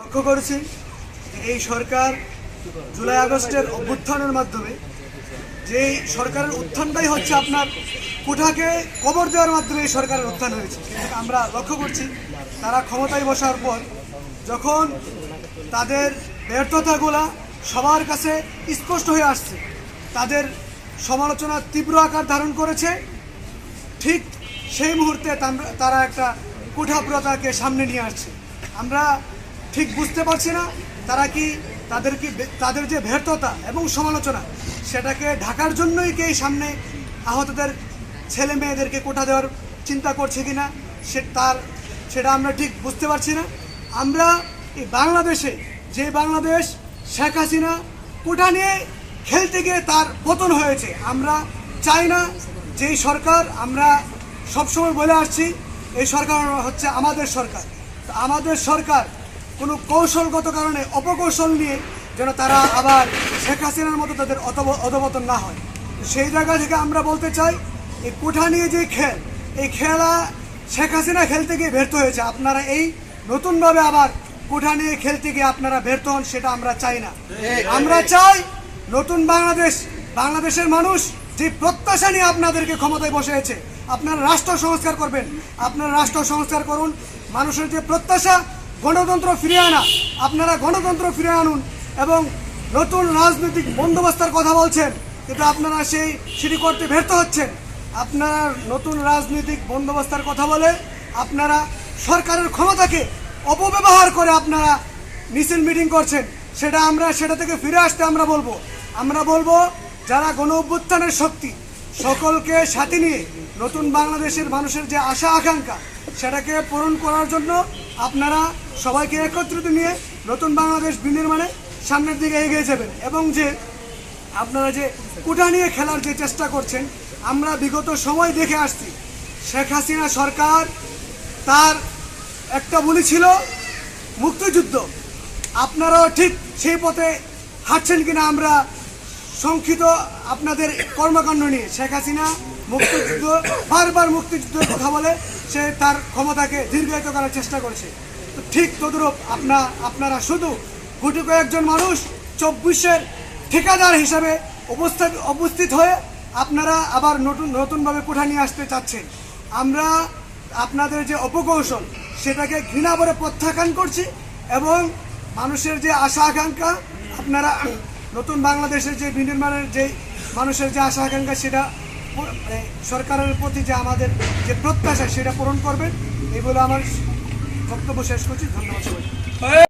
লক্ষ্য করেছি এই সরকার জুলাই আগস্টের অভ্যুত্থানের মাধ্যমে যে সরকারের উত্থানটাই হচ্ছে আপনার কোঠাকে কবর দেওয়ার মাধ্যমে এই সরকারের উত্থান হয়েছে। আমরা লক্ষ্য করছি, তারা ক্ষমতায় বসার পর যখন তাদের ব্যর্থতাগুলা সবার কাছে স্পষ্ট হয়ে আসছে, তাদের সমালোচনা তীব্র আকার ধারণ করেছে, ঠিক সেই মুহূর্তে তারা একটা কুঠাপ্রতাকে সামনে নিয়ে আসছে। আমরা ঠিক বুঝতে পারছি না, তারা কি তাদের কি তাদের যে ব্যর্থতা এবং সমালোচনা, সেটাকে ঢাকার জন্যই কি সামনে আহতদের ছেলে মেয়েদেরকে কোঠা দেওয়ার চিন্তা করছে কি না সে তার সেটা আমরা ঠিক বুঝতে পারছি না। আমরা এই বাংলাদেশে, যে বাংলাদেশ শেখ হাসিনা কোটা নিয়ে খেলতে গিয়ে তার পতন হয়েছে, আমরা চাই না যেই সরকার, আমরা সবসময় বলে আসছি, এই সরকার হচ্ছে আমাদের সরকার। আমাদের সরকার কোনো কৌশলগত কারণে অপকৌশল নিয়ে যেন তারা আবার শেখ হাসিনার মতো তাদের অধপতন না হয়। সেই জায়গা থেকে আমরা বলতে চাই, এই কোঠা নিয়ে যে খেল, এই খেলা শেখ হাসিনা খেলতে গিয়ে ব্যর্থ হয়েছে। আপনারা এই নতুনভাবে আবার কোঠা নিয়ে খেলতে গিয়ে আপনারা ব্যর্থ হন, সেটা আমরা চাই না। আমরা চাই নতুন বাংলাদেশ, বাংলাদেশের মানুষ যে প্রত্যাশা নিয়ে আপনাদেরকে ক্ষমতায় বসেছে আপনারা রাষ্ট্র সংস্কার করবেন। আপনারা রাষ্ট্র সংস্কার করুন, মানুষের যে প্রত্যাশা গণতন্ত্র ফিরিয়ে আনা। আপনারা গণতন্ত্র ফিরে আনুন এবং নতুন রাজনৈতিক বন্দোবস্তের কথা বলছেন কিন্তু আপনারা সেই সেটি করতে ব্যর্থ হচ্ছেন। আপনারা নতুন রাজনৈতিক বন্দোবস্তের কথা বলে আপনারা সরকারের ক্ষমতাকে অপব্যবহার করে আপনারা মিছিল মিটিং করছেন। সেটা আমরা, সেটা থেকে ফিরে আসতে আমরা বলব। আমরা বলব যারা গণ অভ্যুত্থানের শক্তি, সকলকে সাথে নিয়ে নতুন বাংলাদেশের মানুষের যে আশা আকাঙ্ক্ষা সেটাকে পূরণ করার জন্য আপনারা সবাইকে একত্রিত নিয়ে নতুন বাংলাদেশ বিনির্মাণে সামনের দিকে এগিয়ে যাবেন। এবং যে আপনারা যে কুটা নিয়ে খেলার যে চেষ্টা করছেন, আমরা বিগত সময় দেখে আসছি, শেখ হাসিনা সরকার তার একটা বলি ছিল, মুক্তিযুদ্ধ। আপনারাও ঠিক সেই পথে হাঁটছেন কিনা আমরা সংক্ষিপ্ত আপনাদের কর্মকাণ্ড নিয়ে। শেখ হাসিনা মুক্তিযুদ্ধ, বারবার মুক্তিযুদ্ধের কথা বলে সে তার ক্ষমতাকে দীর্ঘায়িত করার চেষ্টা করেছে। ঠিক তদুরূপ আপনা, আপনারা শুধু গুটি কয়েকজন মানুষ চব্বিশের ঠিকাদার হিসাবে উপস্থিত উপস্থিত হয়ে আপনারা আবার নতুন, নতুনভাবে কোঠা নিয়ে আসতে চাচ্ছেন। আমরা আপনাদের যে অপকৌশল, সেটাকে ঘৃণা করে প্রত্যাখ্যান করছি এবং মানুষের যে আশা আকাঙ্ক্ষা, আপনারা নতুন বাংলাদেশের যে বিনির্মাণের যে মানুষের যে আশা আকাঙ্ক্ষা, সেটা সরকারের প্রতি যে আমাদের যে প্রত্যাশা সেটা পূরণ করবেন এগুলো আমার বক্তব্য শেষ করছি। ধন্যবাদ সবাই